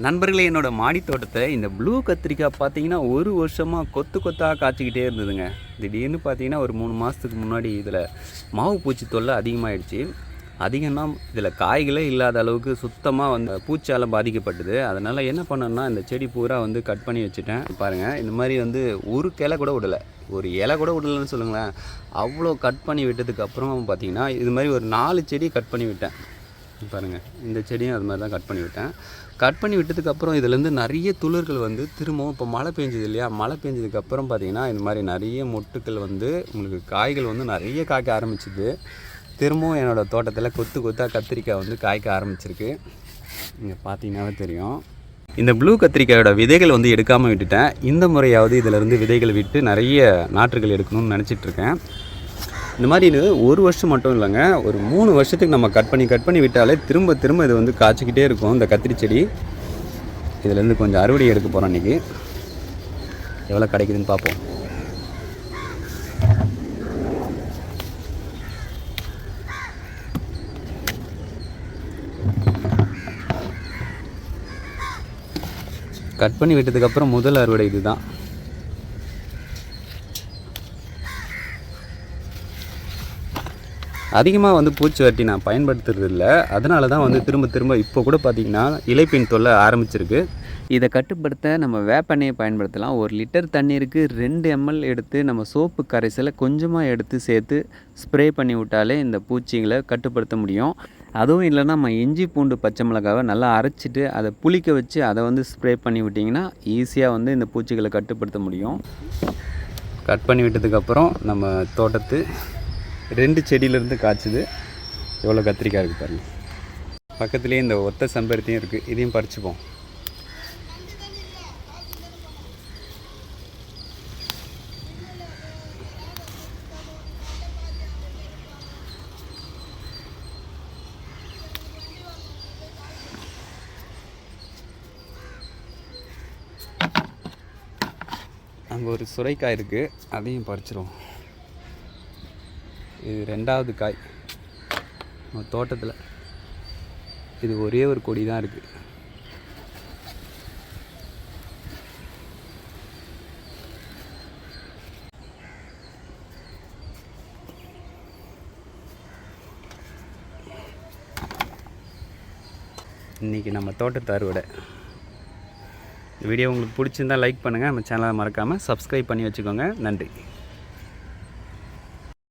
நண்பர்களே என்னோடய மாடி தோட்டத்தை இந்த ப்ளூ கத்திரிக்காய் பார்த்தீங்கன்னா ஒரு வருஷமாக கொத்து கொத்தாக காய்ச்சிக்கிட்டே இருந்ததுங்க. திடீர்னு பார்த்தீங்கன்னா ஒரு மூணு மாதத்துக்கு முன்னாடி இதில் மாவு பூச்சி தொல்லை அதிகமாகிடுச்சு அதிகம்னா இதில் காய்களே இல்லாத அளவுக்கு சுத்தமாக வந்து பூச்சால் பாதிக்கப்பட்டது. அதனால் என்ன பண்ணேன்னா இந்த செடி பூரா வந்து கட் பண்ணி வச்சுட்டேன். பாருங்கள் இந்த மாதிரி வந்து ஒரு கிளை கூட விடலை ஒரு இலை கூட விடலைன்னு சொல்லுங்களேன். அவ்வளோ கட் பண்ணி விட்டதுக்கப்புறம் பார்த்தீங்கன்னா இது மாதிரி ஒரு நாலு செடி கட் பண்ணி விட்டேன். பாருங்கள் இந்த செடியும் அது மாதிரி தான் கட் பண்ணி விட்டேன். கட் பண்ணி விட்டதுக்கப்புறம் இதுலேருந்து நிறைய துளிர்கள் வந்து திரும்பவும் இப்போ மழை பெஞ்சது இல்லையா? மழை பெஞ்சதுக்கப்புறம் பார்த்தீங்கன்னா இந்த மாதிரி நிறைய மொட்டுக்கள் வந்து உங்களுக்கு காய்கள் வந்து நிறைய காய்க்க ஆரம்பிச்சுது. திரும்பவும் என்னோடய தோட்டத்தில் கொத்து கொத்தாக கத்திரிக்காய் வந்து காய்க்க ஆரம்பிச்சிருக்கு. இங்கே பார்த்தீங்கன்னாவே தெரியும். இந்த ப்ளூ கத்திரிக்காயோட விதைகள் வந்து எடுக்காமல் விட்டுட்டேன். இந்த முறையாவது இதிலிருந்து விதைகள் விட்டு நிறைய நாற்றுகள் எடுக்கணும்னு நினச்சிட்ருக்கேன் இந்த மாதிரி இது ஒரு வருஷம் மட்டும் இல்லைங்க. ஒரு மூணு வருஷத்துக்கு நம்ம கட் பண்ணி கட் பண்ணி விட்டாலே திரும்ப திரும்ப இது வந்து காய்ச்சிக்கிட்டே இருக்கும் இந்த கத்திரி செடி. இதுலேருந்து கொஞ்சம் அறுவடை எடுக்க போகிறோம் இன்றைக்கி எவ்வளோ கிடைக்குதுன்னு பார்ப்போம். கட் பண்ணி விட்டதுக்கப்புறம் முதல் அறுவடை இதுதான். அதிகமாக வந்து பூச்சிவரட்டி நான் பயன்படுத்துறது இல்லை அதனால தான் வந்து திரும்ப திரும்ப இப்போ கூட பார்த்தீங்கன்னா இலைப்பின் தொல்லை ஆரம்பிச்சிருக்கு. இதை கட்டுப்படுத்த நம்ம வேப்பெண்ணெயை பயன்படுத்தலாம். ஒரு லிட்டர் தண்ணீருக்கு ரெண்டு எம்எல் எடுத்து நம்ம சோப்பு கரைசலை கொஞ்சமாக எடுத்து சேர்த்து ஸ்ப்ரே பண்ணி விட்டாலே இந்த பூச்சிகளை கட்டுப்படுத்த முடியும். அதுவும் இல்லைன்னா நம்ம இஞ்சி பூண்டு பச்சை மிளகாவை நல்லா அரைச்சிட்டு அதை புளிக்க வச்சு அதை வந்து ஸ்ப்ரே பண்ணி விட்டிங்கன்னா ஈஸியாக வந்து இந்த பூச்சிகளை கட்டுப்படுத்த முடியும். கட் பண்ணி விட்டதுக்கப்புறம் நம்ம தோட்டத்து ரெண்டு செடியிலேருந்து காய்ச்சுது. எவ்வளோ கத்திரிக்காய் இருக்குது பாருங்கள் பக்கத்துலேயே இந்த ஒத்த செம்பருத்தியும் இருக்குது இதையும் பறிச்சுப்போம். அங்கே ஒரு சுரைக்காய் இருக்குது அதையும் பறிச்சிருவோம். இது ரெண்டாவது காய். நம்ம தோட்டத்தில். இது ஒரே ஒரு கொடி தான் இருக்குது இன்றைக்கி நம்ம தோட்டத்தை அறுவடை. வீடியோ உங்களுக்கு பிடிச்சிருந்தா லைக் பண்ணுங்கள் நம்ம சேனலை மறக்காமல் சப்ஸ்கிரைப் பண்ணி வச்சுக்கோங்க. நன்றி.